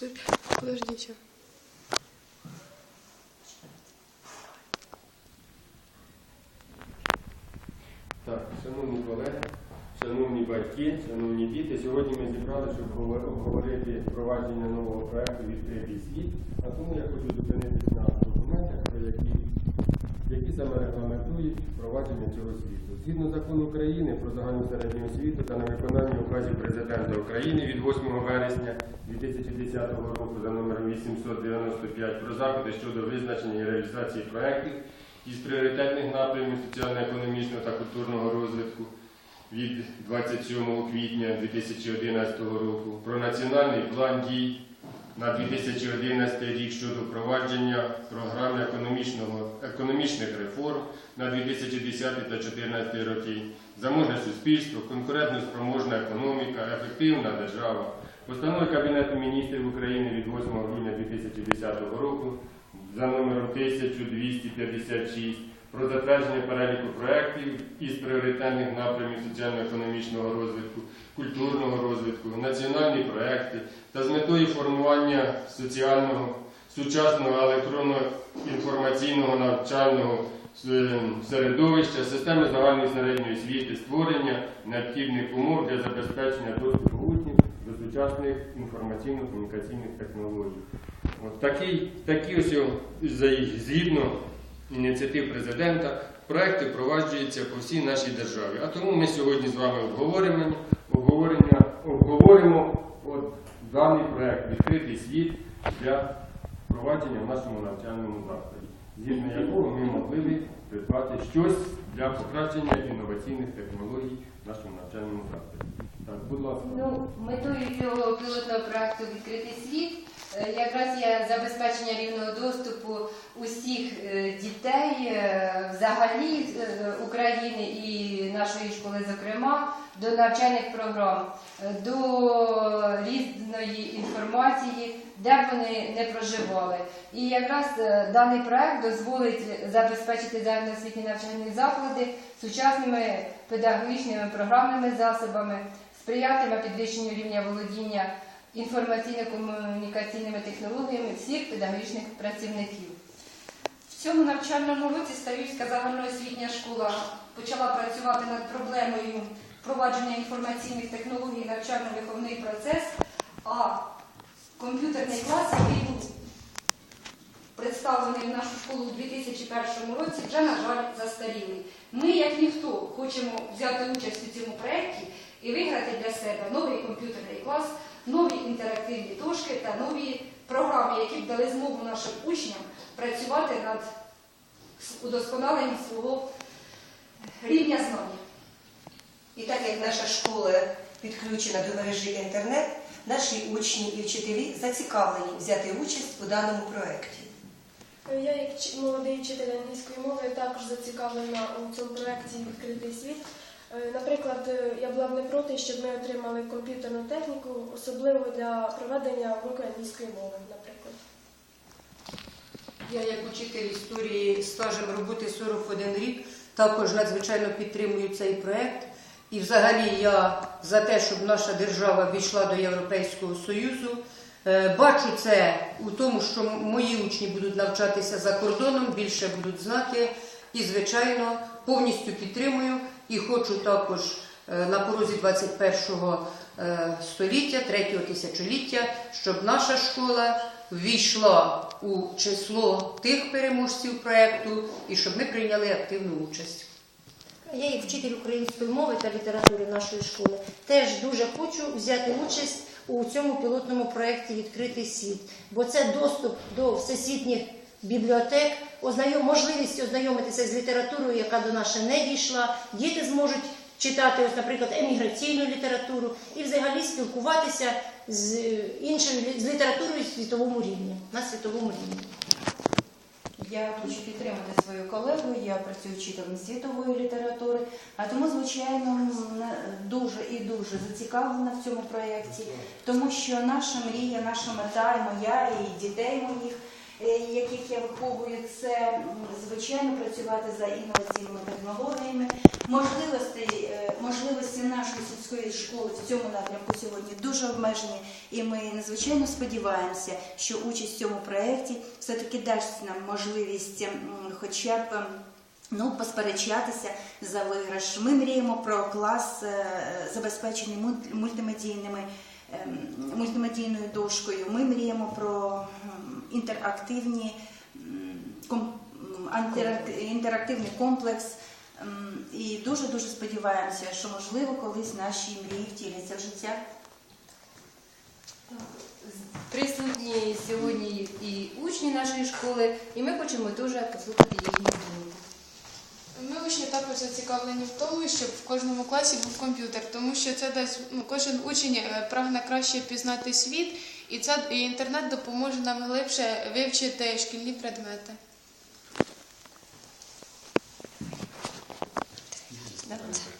Подождите. Так, шановні колеги, шановні батьки, шановні діти, сьогодні ми зібралися, щоб обговорити впровадження нового проекту відкритий світ, а тому я хочу зупинитись на документах, про які, які саме регламентують впровадження цього світу. Згідно закону України про загальну середню освіту та на виконання указів президента України від 8 вересня 2010 року за номером 895 про заходи щодо визначення і реалізації проєктів із пріоритетних напрямів соціально-економічного та культурного розвитку від 27 квітня 2011 року про національний план дій на 2011 рік щодо впровадження економічного, економічних реформ на 2010 та 2014 роки, заможне суспільство, конкурентно спроможна економіка, ефективна держава, постанови Кабінету міністрів України від 8 грудня 2010 року за номером 1256 про затвердження переліку проєктів із пріоритетних напрямів соціально-економічного розвитку, культурного розвитку, національні проекти та з метою формування соціального, сучасного електронно-інформаційного навчального е, середовища, системи загальної середньої освіти, створення необхідних умов для забезпечення доступу учнів до сучасних інформаційно-комунікаційних технологій. От такий, такі ось згідно ініціатив президента, проекти впроваджуються по всій нашій державі. А тому ми сьогодні з вами обговоримо, обговоримо от даний проект відкритий світ для впровадження в нашому навчальному закладі, згідно якого ми могли б придбати щось для покращення інноваційних технологій в нашому навчальному закладі. Так, будь ласка. Ну, метою цього пілотного проекту Відкритий світ якраз є забезпечення рівного доступу усіх е, дітей е, взагалі е, України і нашої школи, зокрема, до навчальних програм, е, до різної інформації, де б вони не проживали. І якраз е, даний проект дозволить забезпечити загальноосвітні навчальні заклади сучасними педагогічними програмними засобами, сприятиме підвищенню рівня володіння інформаційно-комунікаційними технологіями всіх педагогічних працівників. В цьому навчальному році Старівська загальноосвітня школа почала працювати над проблемою впровадження інформаційних технологій навчально-виховний процес, а комп'ютерний клас, який був представлений в нашу школу у 2001 році, вже, на жаль, застарілий. Ми, як ніхто, хочемо взяти участь у цьому проєкті і виграти для себе новий комп'ютерний клас, нові інтерактивні дошки та нові програми, які б дали змогу нашим учням працювати над удосконаленням свого рівня знання. І так як наша школа підключена до мережі інтернет, наші учні і вчителі зацікавлені взяти участь у даному проєкті. Я, як молодий вчитель англійської мови, також зацікавлена у цьому проєкті Відкритий світ. Е, Наприклад, е, я була б не проти, щоб ми отримали комп'ютерну техніку, особливо для проведення уроку англійської мови, наприклад. Я, як учитель історії стажем роботи 41 рік, також надзвичайно підтримую цей проект. І взагалі я за те, щоб наша держава війшла до Європейського Союзу. Е, Бачу це у тому, що мої учні будуть навчатися за кордоном, більше будуть знати. І, звичайно, повністю підтримую і хочу також е, на порозі 21-го е, століття, третього тисячоліття, щоб наша школа ввійшла у число тих переможців проєкту і щоб ми прийняли активну участь. Я, як вчитель української мови та літератури нашої школи, теж дуже хочу взяти участь у цьому пілотному проєкті Відкритий світ, бо це доступ до всесвітніх бібліотек, ознайом, можливість ознайомитися з літературою, яка до нас ще не дійшла. Діти зможуть читати, ось, наприклад, еміграційну літературу і взагалі спілкуватися з іншою з літературою світовому рівні, на світовому рівні. Я хочу підтримати свою колегу, я працюю вчителем світової літератури, а тому, звичайно, дуже і дуже зацікавлена в цьому проєкті, тому що наша мрія, наша мета, моя, і дітей моїх, е, яких я виховую, це звичайно працювати за інноваційними технологіями. Можливості, е, можливості нашої сільської школи в цьому напрямку сьогодні дуже обмежені, і ми надзвичайно сподіваємося, що участь в цьому проєкті все-таки дасть нам можливість хоча б. Ну, посперечатися за виграш. Ми мріємо про клас е, забезпечений муль- мультимедійними ем, мультимедійною дошкою. Ми мріємо про інтерактивні інтерактивний комплекс. І дуже дуже сподіваємося, що можливо колись наші мрії втіляться в життя. Присутні сьогодні і учні нашої школи, і ми хочемо дуже послухати їхні думки. Ми учні також зацікавлені в тому, щоб в кожному класі був комп'ютер, тому що це дасть ну, кожен учень е, прагне краще пізнати світ, і це і інтернет допоможе нам глибше вивчити шкільні предмети. That's